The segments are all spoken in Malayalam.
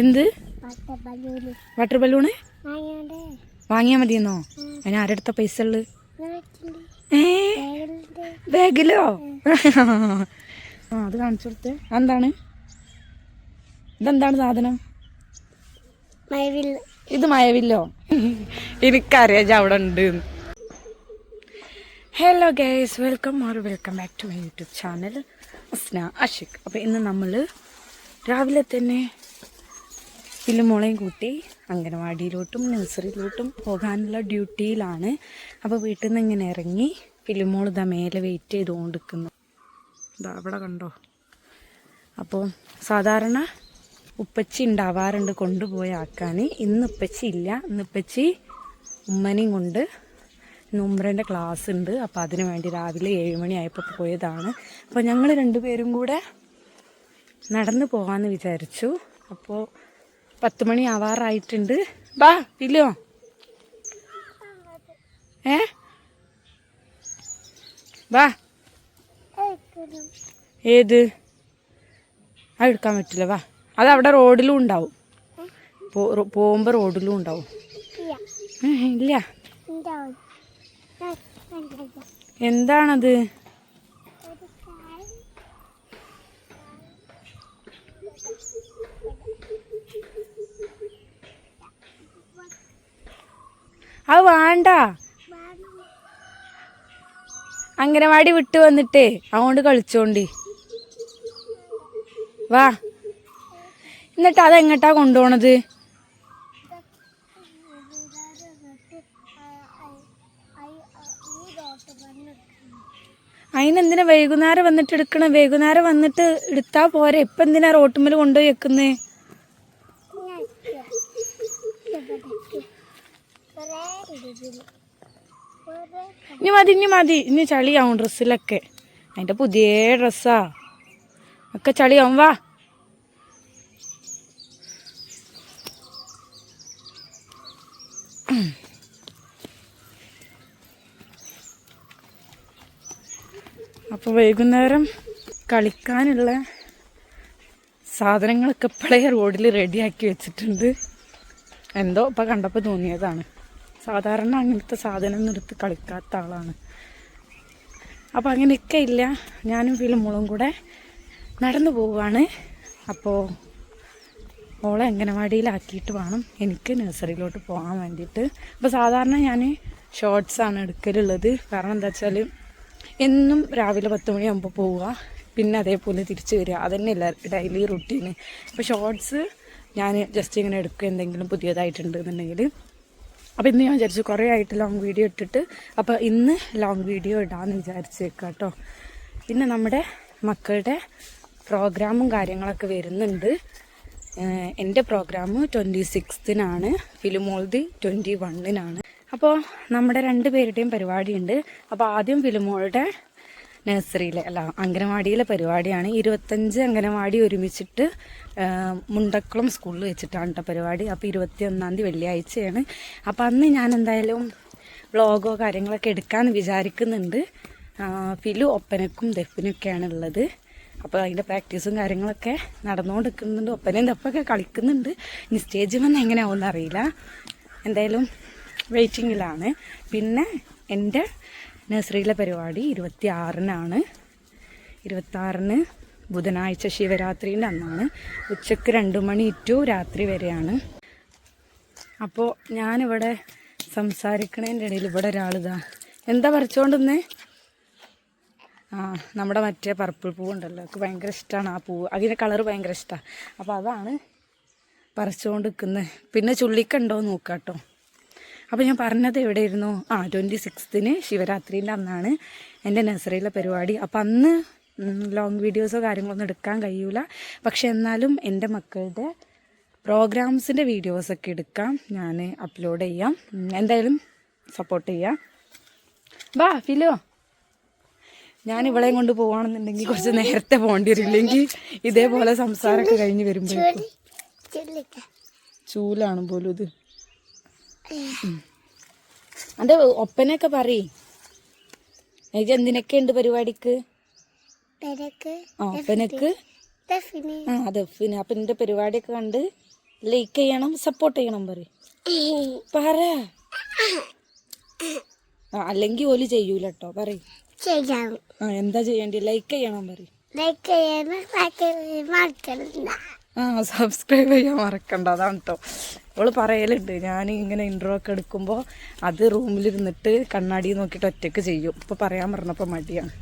എന്ത്? Water balloon? വാങ്ങിയാ മതിയെന്നോ? അതിന് ആരെടുത്ത പൈസ ഉള്ളു? ബാഗിലോ ആ അത് കാണിച്ചു കൊടുത്തേ. എന്താണ് ഇതെന്താണ് സാധനം? ഇത് മയവില്ലോ എനിക്കറിയാം ഞാൻ അവിടെ ഉണ്ട്. Hello guys welcome or welcome back to my YouTube channel Asna Ashiq അപ്പോൾ ഇന്ന് നമ്മൾ രാവിലെ തന്നെ പില്ലുമോളെയും കൂട്ടി അംഗനവാടിയിലോട്ടും നഴ്സറിയിലോട്ടും പോകാനുള്ള ഡ്യൂട്ടിയിലാണ്. അപ്പോൾ വീട്ടിൽ നിന്ന് ഇങ്ങനെ ഇറങ്ങി പില്ലുമോൾ ഇതാ മേലെ വെയിറ്റ് ചെയ്തുകൊണ്ടിരിക്കുന്നു. ഇതാ അവിടെ കണ്ടോ? അപ്പോൾ സാധാരണ ഉപ്പച്ചി ഉണ്ടാവാറുണ്ട് കൊണ്ടുപോയി ആക്കാൻ ഇന്ന് ഉപ്പച്ചി ഇല്ല. ഇന്ന് ഉപ്പച്ചി ഉമ്മനെയും കൊണ്ട് ഇന്ന് ഉമ്മരന്റെ ക്ലാസ് ഉണ്ട്. അപ്പോൾ അതിന് വേണ്ടി രാവിലെ ഏഴ് മണിയായപ്പോൾ പോയതാണ്. അപ്പോൾ ഞങ്ങൾ രണ്ടുപേരും കൂടെ നടന്നു പോകാമെന്ന് വിചാരിച്ചു. അപ്പോൾ പത്ത് മണി ആവാറായിട്ടുണ്ട്. ബാ ഇല്ലോ. ഏ? ബാ. ഏത്? ആ എടുക്കാൻ പറ്റില്ല വാ. അത് അവിടെ റോഡിലും ഉണ്ടാവും. പോകുമ്പോൾ റോഡിലും ഉണ്ടാവും. ഇല്ല. എന്താണത്? അത് വേണ്ട. അംഗനവാടി വിട്ട് വന്നിട്ടേ അതുകൊണ്ട് കളിച്ചോണ്ടി. വാ. എന്നിട്ട് അതെങ്ങട്ടാ കൊണ്ടുപോണത്? അതിനെന്തിനാ വൈകുന്നേരം വന്നിട്ട് എടുക്കണം? വൈകുന്നേരം വന്നിട്ട് എടുത്താ പോരെ. ഇപ്പൊ എന്തിനാ റോട്ടുമ്മൽ കൊണ്ടുപോയി വെക്കുന്നേ? ഇനി മതി ഇനി മതി. ഇനി ചളിയാവും ഡ്രസ്സിലൊക്കെ. അതിന്റെ പുതിയ ഡ്രസ്സാ. ഒക്കെ ചളിയാവും വാ. അപ്പോൾ വൈകുന്നേരം കളിക്കാനുള്ള സാധനങ്ങളൊക്കെ ഇപ്പോഴേ റോഡിൽ റെഡിയാക്കി വെച്ചിട്ടുണ്ട്. എന്തോ ഇപ്പം കണ്ടപ്പോൾ തോന്നിയതാണ്. സാധാരണ അങ്ങനത്തെ സാധനം എടുത്ത് കളിക്കാത്ത ആളാണ്. അപ്പോൾ അങ്ങനെയൊക്കെ ഇല്ല. ഞാനും മുളും കൂടെ നടന്നു പോവുകയാണ്. അപ്പോൾ മോളെ അംഗനവാടിയിലാക്കിയിട്ട് വേണം എനിക്ക് നഴ്സറിയിലോട്ട് പോകാൻ വേണ്ടിയിട്ട്. അപ്പോൾ സാധാരണ ഞാൻ ഷോർട്സാണ് എടുക്കലുള്ളത്. കാരണം എന്താ വെച്ചാൽ എന്നും രാവിലെ പത്ത് മണിയാകുമ്പോൾ പോവുക. പിന്നെ അതേപോലെ തിരിച്ചു വരിക. അതന്നെയല്ല ഡെയിലി റുട്ടീന് അപ്പോൾ ഷോർട്സ് ഞാൻ ജസ്റ്റ് ഇങ്ങനെ എടുക്കുക. എന്തെങ്കിലും പുതിയതായിട്ടുണ്ട് എന്നുണ്ടെങ്കിൽ അപ്പോൾ ഇന്ന് ഞാൻ വിചാരിച്ചു കുറേ ആയിട്ട് ലോങ് വീഡിയോ ഇട്ടിട്ട് അപ്പോൾ ഇന്ന് ലോങ് വീഡിയോ ഇടാമെന്ന് വിചാരിച്ചേക്കാം കേട്ടോ. പിന്നെ നമ്മുടെ മക്കളുടെ പ്രോഗ്രാമും കാര്യങ്ങളൊക്കെ വരുന്നുണ്ട്. എന്റെ പ്രോഗ്രാം ട്വന്റി സിക്സ്തിനാണ് ഫിലിമോൾദി ട്വന്റി വണ്ണിനാണ് അപ്പോൾ നമ്മുടെ രണ്ട് പേരുടെയും പരിപാടിയുണ്ട്. അപ്പോൾ ആദ്യം ഫിലിമോളുടെ നഴ്സറിയിലെ അല്ല അംഗനവാടിയിലെ പരിപാടിയാണ്. ഇരുപത്തഞ്ച് അംഗനവാടി ഒരുമിച്ചിട്ട് മുണ്ടക്കുളം സ്കൂളിൽ വെച്ചിട്ടാണ് കേട്ടോ പരിപാടി. അപ്പോൾ ഇരുപത്തി ഒന്നാം തീയതി വെള്ളിയാഴ്ചയാണ്. അപ്പോൾ അന്ന് ഞാൻ എന്തായാലും വ്ളോഗോ കാര്യങ്ങളൊക്കെ എടുക്കാമെന്ന് വിചാരിക്കുന്നുണ്ട്. ഫിലു ഒപ്പനക്കും ദഫിനൊക്കെയാണ് ഉള്ളത്. അപ്പോൾ അതിന്റെ പ്രാക്ടീസും കാര്യങ്ങളൊക്കെ നടന്നുകൊണ്ടിരിക്കുന്നുണ്ട് ഒപ്പനയും ദപ്പൊക്കെ കളിക്കുന്നുണ്ട്. ഇനി സ്റ്റേജിൽ വന്ന് എങ്ങനെയാവുമെന്ന് അറിയില്ല എന്തായാലും വെയിറ്റിങ്ങിലാണ്. പിന്നെ എന്റെ നഴ്സറിയിലെ പരിപാടി ഇരുപത്തി ആറിനാണ് ഇരുപത്താറിന് ബുധനാഴ്ച ശിവരാത്രിന്റെ അന്നാണ്. ഉച്ചയ്ക്ക് രണ്ട് മണി ടു രാത്രി വരെയാണ്. അപ്പോൾ ഞാനിവിടെ സംസാരിക്കണതിന്റെ ഇടയിൽ ഇവിടെ ഒരാളിതാ. എന്താ പറിച്ചുകൊണ്ടിരുന്നേ ആ നമ്മുടെ മറ്റേ പർപ്പിൾ പൂവുണ്ടല്ലോ എനിക്ക് ഭയങ്കര ഇഷ്ടമാണ് ആ പൂവ്. അതിന്റെ കളർ ഭയങ്കര ഇഷ്ടമാണ് അപ്പോൾ അതാണ് പറിച്ചുകൊണ്ട് നിൽക്കുന്നത് പിന്നെ ചുള്ളിക്കുണ്ടോ നോക്കാം കേട്ടോ അപ്പോൾ ഞാൻ പറഞ്ഞത് എവിടെയായിരുന്നു ആ ട്വന്റി സിക്സ്തിന് ശിവരാത്രിന്റെ അന്നാണ് എന്റെ നഴ്സറിയിലെ പരിപാടി. അപ്പോൾ അന്ന് ലോങ് വീഡിയോസോ കാര്യങ്ങളൊന്നും എടുക്കാൻ കഴിയൂല. പക്ഷെ എന്നാലും എന്റെ മക്കളുടെ പ്രോഗ്രാംസിന്റെ വീഡിയോസൊക്കെ എടുക്കാം. ഞാൻ അപ്ലോഡ് ചെയ്യാം. എന്തായാലും സപ്പോർട്ട് ചെയ്യാം. വാ ഫിലോ. ഞാൻ ഇവളെയും കൊണ്ട് പോവാണെന്നുണ്ടെങ്കിൽ കുറച്ച് നേരത്തെ പോകേണ്ടി വരില്ലെങ്കിൽ ഇതേപോലെ സംസാരമൊക്കെ കഴിഞ്ഞ് വരുമ്പോഴേക്കും. ചൂലാണ് പോലും ഇത്. അന്റെ ഒപ്പനൊക്കെ പറ എനിക്ക് എന്തിനൊക്കെ ഉണ്ട് പരിപാടിക്ക്? ഒപ്പനക്ക് ആ ദഫിന്. അപ്പൊ നിന്റെ പരിപാടിയൊക്കെ കണ്ട് ലൈക്ക് ചെയ്യണം സപ്പോർട്ട് ചെയ്യണം പറയും. പറ. ആ അല്ലെങ്കിൽ ഓൽ ചെയ്യൂല കേട്ടോ പറയും. ചെയ്യാം. ആ എന്താ ചെയ്യേണ്ടി? ലൈക്ക് ചെയ്യണം പറയും. മറക്കണ്ട. ആ സബ്സ്ക്രൈബ് ചെയ്യാൻ മറക്കണ്ട അതാണ് കേട്ടോ അവൾ പറയലുണ്ട്. ഞാൻ ഇങ്ങനെ ഇൻട്രോ ഒക്കെ എടുക്കുമ്പോൾ അത് റൂമിലിരുന്നിട്ട് കണ്ണാടി നോക്കിയിട്ട് ഒറ്റയ്ക്ക് ചെയ്യും. ഇപ്പോൾ പറയാൻ പറഞ്ഞപ്പോൾ മടിയാണ്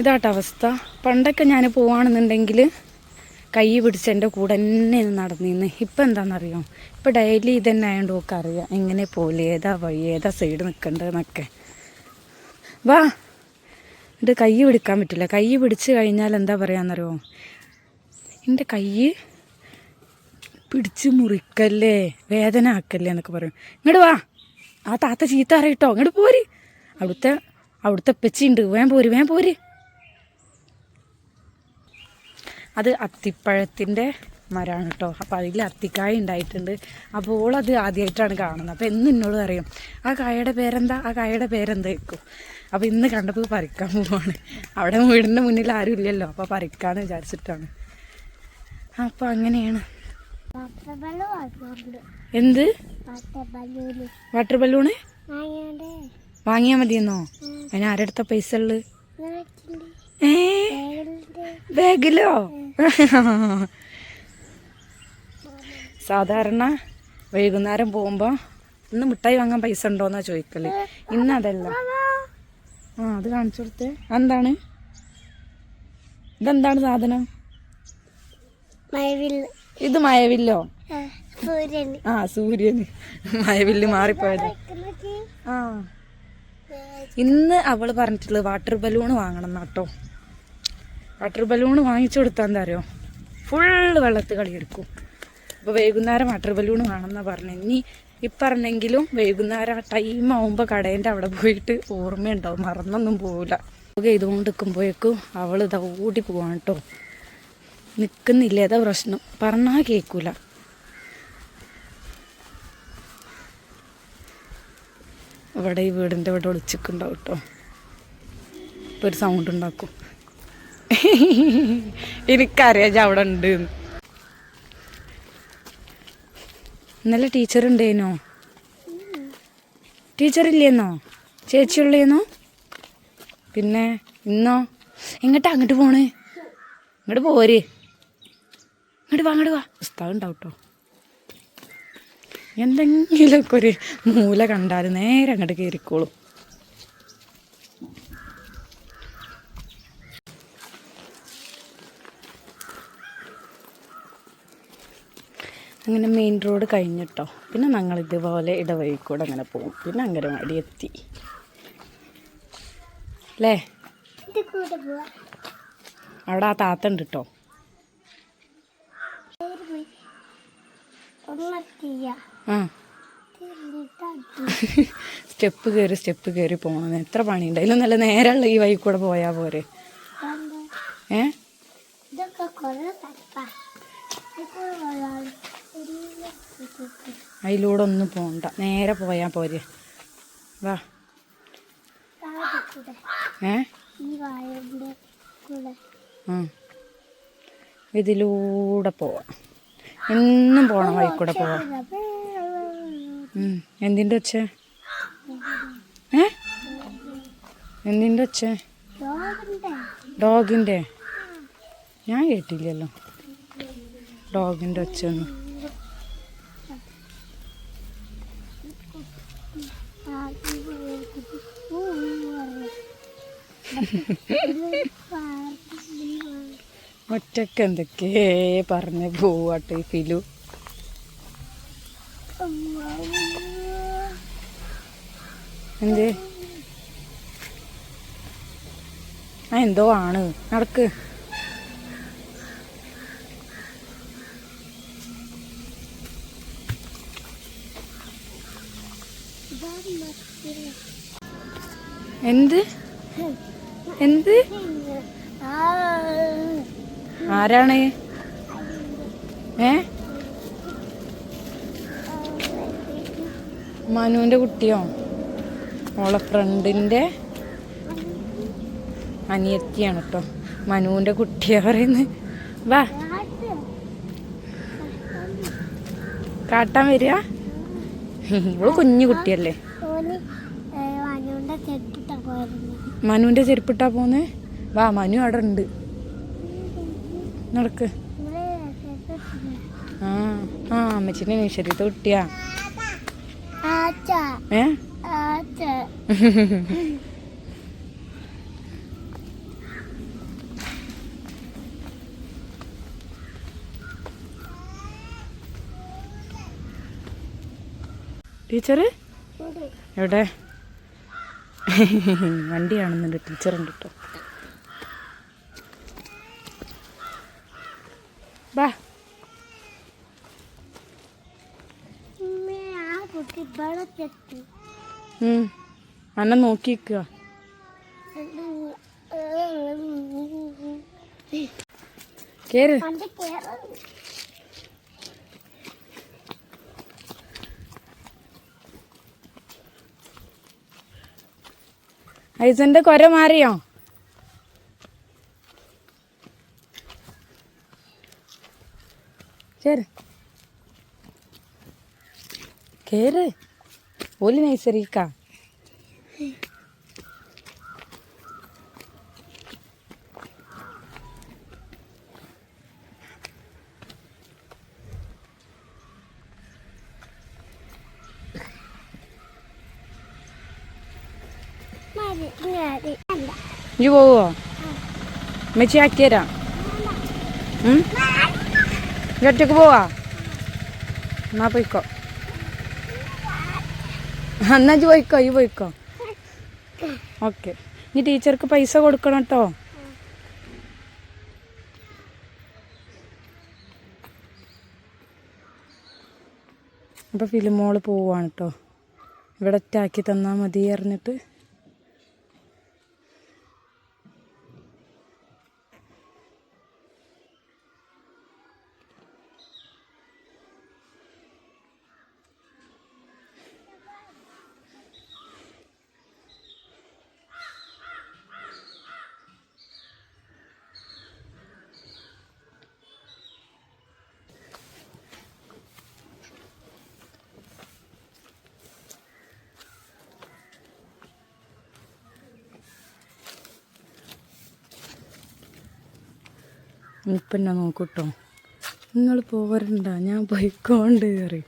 ഇതാട്ട അവസ്ഥ. പണ്ടൊക്കെ ഞാൻ പോവാണെന്നുണ്ടെങ്കിൽ കൈ പിടിച്ച് എന്റെ കൂടെ തന്നെ നടന്നിന്ന്. ഇപ്പം എന്താണെന്നറിയോ ഇപ്പം ഡെയിലി ഇതന്നെ ആയതുകൊണ്ട് ഒക്കെ അറിയാം. എങ്ങനെ പോലെ ഏതാ വഴി ഏതാ സൈഡ് നിൽക്കേണ്ടതെന്നൊക്കെ വാ. ഇത് കൈ പിടിക്കാൻ പറ്റില്ല. കൈ പിടിച്ച് കഴിഞ്ഞാൽ എന്താ പറയാന്നറിയോ? എന്റെ കൈ പിടിച്ച് മുറിക്കല്ലേ? വേദന ആക്കല്ലേ എന്നൊക്കെ പറയും. ഇങ്ങോട്ട് വാ. ആ താത്ത ചീത്ത അറിയിട്ടോ ഇങ്ങോട്ട് പോര്. അവിടുത്തെ അവിടുത്തെ പച്ചിണ്ട് വേം പോര് വേം പോര്. അത് അത്തിപ്പഴത്തിന്റെ മരമാണ് കേട്ടോ അപ്പോൾ അതിൽ അത്തിക്കായ ഉണ്ടായിട്ടുണ്ട് അപ്പോൾ ഓളത് ആദ്യമായിട്ടാണ് കാണുന്നത്. അപ്പോൾ എന്ന് എന്നോട് അറിയും ആ കായയുടെ പേരെന്താ? ആ കായയുടെ പേരെന്താ? വെക്കും അപ്പോൾ ഇന്ന് കണ്ടപ്പോൾ പറിക്കാൻ പോവാണ്. അവിടെ വീടിന്റെ മുന്നിൽ ആരും ഇല്ലല്ലോ. അപ്പോൾ പറിക്കാമെന്ന് വിചാരിച്ചിട്ടാണ്. അപ്പോൾ അങ്ങനെയാണ്. എന്ത്? വാട്ടർ ബലൂണ് വാങ്ങിയാ മതിയെന്നോ? അതിന് ആരെടുത്ത പൈസ ഉള്ളു? ഏ? ബാഗിലോ? സാധാരണ വൈകുന്നേരം പോകുമ്പോൾ ഇന്ന് മിഠായി വാങ്ങാൻ പൈസ ഉണ്ടോന്നാ ചോദിക്കൽ. ഇന്ന് അതല്ല. ആ അത് കാണിച്ചു കൊടുത്തേ. എന്താണ് ഇതെന്താണ് സാധനം? മഴവില്ല്. ഇത് മയവില്ലോ ആ, സൂര്യന്. മയവില്ല് മാറിപ്പോയത്. ആ. ഇന്ന് അവൾ പറഞ്ഞിട്ടുള്ളത് വാട്ടർ ബലൂൺ വാങ്ങണം എന്നാട്ടോ വാട്ടർ ബലൂൺ വാങ്ങിച്ചു കൊടുത്താൽ എന്താ അറിയോ? ഫുള്ള് വെള്ളത്ത് കളിയെടുക്കും. അപ്പോൾ വൈകുന്നേരം വാട്ടർ ബലൂൺ വേണമെന്നാ പറഞ്ഞു. ഇനി ഇപ്പറഞ്ഞെങ്കിലും വൈകുന്നേരം ആ ടൈം ആവുമ്പോൾ കടേന്റെ അവിടെ പോയിട്ട് ഓർമ്മയുണ്ടാവും മറന്നൊന്നും പോവില്ല ചെയ്തുകൊണ്ട് നിൽക്കുമ്പോഴേക്കും അവൾ ഇതാ ഓടി പോവാണ് കേട്ടോ നിൽക്കുന്നില്ല ഏതാ പ്രശ്നം. പറഞ്ഞാൽ കേൾക്കൂല ഇവിടെ ഈ വീടിന്റെ ഇവിടെ ഒളിച്ചിട്ടുണ്ടാവും കേട്ടോ ഇപ്പോൾ ഒരു സൗണ്ട് ഉണ്ടാക്കും. എനിക്കറിയാം അവിടെ ഉണ്ട്. ഇന്നലെ ടീച്ചർ ഉണ്ടേനോ? ടീച്ചർ ഇല്ലേന്നോ? ചേച്ചി ഉള്ളേന്നോ? പിന്നെ ഇന്നോ? എങ്ങോട്ടാ അങ്ങോട്ട് പോണേ? ഇങ്ങോട്ട് പോര്. ഇങ്ങോട്ട് വാ വാ. കേട്ടോ എന്തെങ്കിലുമൊക്കെ ഒരു മൂല കണ്ടാൽ നേരെ അങ്ങോട്ട് കയറിക്കോളും അങ്ങനെ മെയിൻ റോഡ് കഴിഞ്ഞിട്ടോ. പിന്നെ ഞങ്ങൾ ഇതുപോലെ ഇടവഴി കൂടെ അങ്ങനെ പോകും. പിന്നെ അങ്കരവാടി എത്തി. അല്ലേ അവിടെ ആ താത്ത ഉണ്ട് കേട്ടോ പേര് പോയി ഒന്നെത്തിയ ആ സ്റ്റെപ്പ് കയറി സ്റ്റെപ്പ് കയറി പോകണം എത്ര പണിയുണ്ട് അതിലും നല്ല നേരെയുള്ള ഈ വഴി കൂടെ പോയാൽ പോരെ. ഏ? അതിലൂടെ ഒന്നും പോണ്ട. നേരെ പോയാ പോരെ. വാ. ഏ? ഇതിലൂടെ പോവാം. എന്നും പോകണം വഴി കൂടെ പോവാം എന്തിന്റെ ഒച്ച? ഏ? എന്തിന്റെ ഒച്ച? ഡോഗിന്റെ ഞാൻ കേട്ടില്ലല്ലോ. ഡോഗിന്റെ ഒച്ച ഒന്നും ഒറ്റയ്ക്ക് എന്തൊക്കെ പറഞ്ഞ് പോവാട്ടെ ഫിലു. എന്തേ? ആ എന്തോ ആണ്. നടക്ക്. എന്ത്? എന്ത്? ആരാണ്? ഏ? മനുവിന്റെ കുട്ടിയോ? ഓളെ ഫ്രണ്ടിന്റെ അനിയത്തിയാണ് കേട്ടോ മനുവിന്റെ കുട്ടിയാ പറയുന്നത് വാ. കാട്ട് കാട്ടാൻ വരിക. ഇവൾ കുഞ്ഞു കുട്ടിയല്ലേ? മനുവിന്റെ ചെരുപ്പിട്ടാ പോന്നെ. വാ മനു അവിടെ ഉണ്ട് നടക്ക്. ആ ആ അമ്മച്ചിന്റെ ഏ? ആച്ച ടീച്ചറ്? എവിടെ? വണ്ടി കാണുന്നുണ്ട് ടീച്ചറുണ്ട് കേട്ടോ ബാ. അന്ന. നോക്കി നിൽക്കുക കേറ്. ഐസന്റെ കൊര മാറിയോ? കേറ്. കേറ്. ഓൽ നൈസറിക്കാ ഇജ്ജ് പോവോ? മെച്ചി ആക്കിയരാ. ഉം? ഒറ്റയ്ക്ക് പോവാ? എന്നാ പോയിക്കോ. എന്നാ പോയിക്കോ ഈ പോയിക്കോ. ഓക്കെ. ഇനി ടീച്ചർക്ക് പൈസ കൊടുക്കണം കേട്ടോ അപ്പോൾ ഫിലിമോൾ പോവാണ് കേട്ടോ ഇവിടെ ഒറ്റാക്കി തന്നാൽ മതി പറഞ്ഞിട്ട്. ഇപ്പം എന്നെ നോക്കൂട്ടോ. നിങ്ങൾ പോരണ്ട ഞാൻ പോയിക്കോണ്ട് കയറി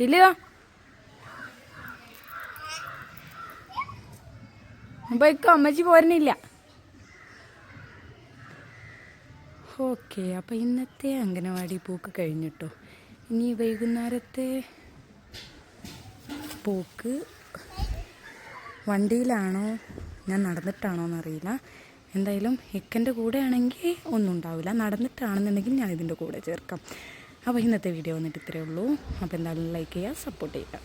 ഇല്ലയോ? പോയിക്കോ അമ്മച്ചി പോരണില്ല ഓക്കെ അപ്പം ഇന്നത്തെ അംഗനവാടി പൂക്ക് കഴിഞ്ഞിട്ടോ. ഇനി വൈകുന്നേരത്തെ പോക്ക് വണ്ടിയിലാണോ? ഞാൻ നടന്നിട്ടാണോ എന്നറിയില്ല എന്തായാലും ഇക്കന്റെ കൂടെ ആണെങ്കിൽ ഒന്നും ഉണ്ടാവില്ല നടന്നിട്ടാണെന്നുണ്ടെങ്കിൽ ഞാൻ ഇതിന്റെ കൂടെ ചേർക്കാം. അപ്പോൾ ഇന്നത്തെ വീഡിയോ വന്നിട്ട് ഇത്രയേ ഉള്ളൂ. അപ്പോൾ എന്തായാലും ലൈക്ക് ചെയ്യുക സപ്പോർട്ട് ചെയ്യുക.